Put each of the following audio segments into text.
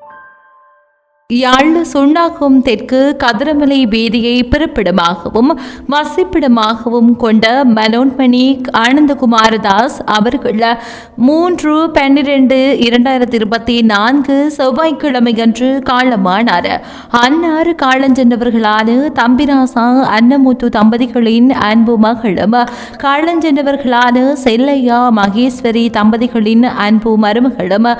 Thank you யாழ் சுண்ணாகம் தெற்கு கதிரமலை வீதியை பிறப்பிடமாகவும் வசிப்பிடமாகவும் கொண்ட மனோன்மணி ஆனந்தகுமாரதாஸ் அவர்கள் மூன்று பன்னிரண்டு இரண்டாயிரத்தி இருபத்தி நான்கு செவ்வாய்க்கிழமையன்று காலமானார். அன்னார் காலஞ்சென்றவர்களான தம்பிராசா அன்னமுத்து தம்பதிகளின் அன்பு மகளும் காலஞ்சென்றவர்களான செல்லையா மகேஸ்வரி தம்பதிகளின் அன்பு மருமகளும்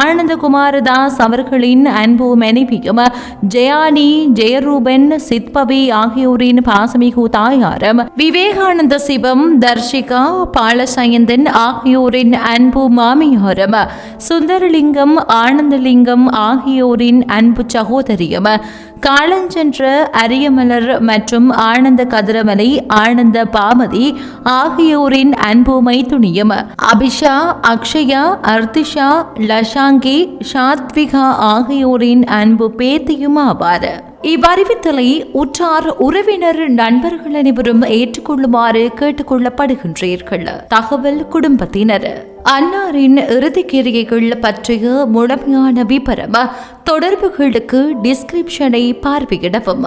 ஆனந்தகுமாரதாஸ் அவர்களின் அன்பு மனைவியும் ஜெயானி ஜெயரூபன் சித்பவி ஆகியோரின் பாசமிகு தாயாரும். விவேகானந்த சிவம் தர்ஷிகா பாலசயந்தன் ஆகியோரின் அன்பு மாமியாரும். சுந்தரலிங்கம் ஆனந்தலிங்கம் ஆகியோரின் அன்பு சகோதரியும். காலஞ்சென்ற அரியமலர் மற்றும் ஆனந்த கதிரமலை ஆனந்த பாமதி ஆகியோரின் அன்பு மைத்துணியும் அபிஷா அக்ஷயா அர்த்திஷா லஷாங்கி சாத்விகா ஆகியோரின் அன்பு பேத்தியும் ஆவார். இவ்வறிவித்தலை உற்றார் உறவினர் நண்பர்கள் அனைவரும் ஏற்றுக்கொள்ளுமாறு கேட்டுக்கொள்ளப்படுகின்றீர்கள். தகவல் குடும்பத்தினர். அன்னாரின் இறுதிக்கிரியைகள் பற்றிய முழுமையான விபரம் தொடர்புகளுக்கு டிஸ்கிரிப்ஷனை பார்வையிடவும்.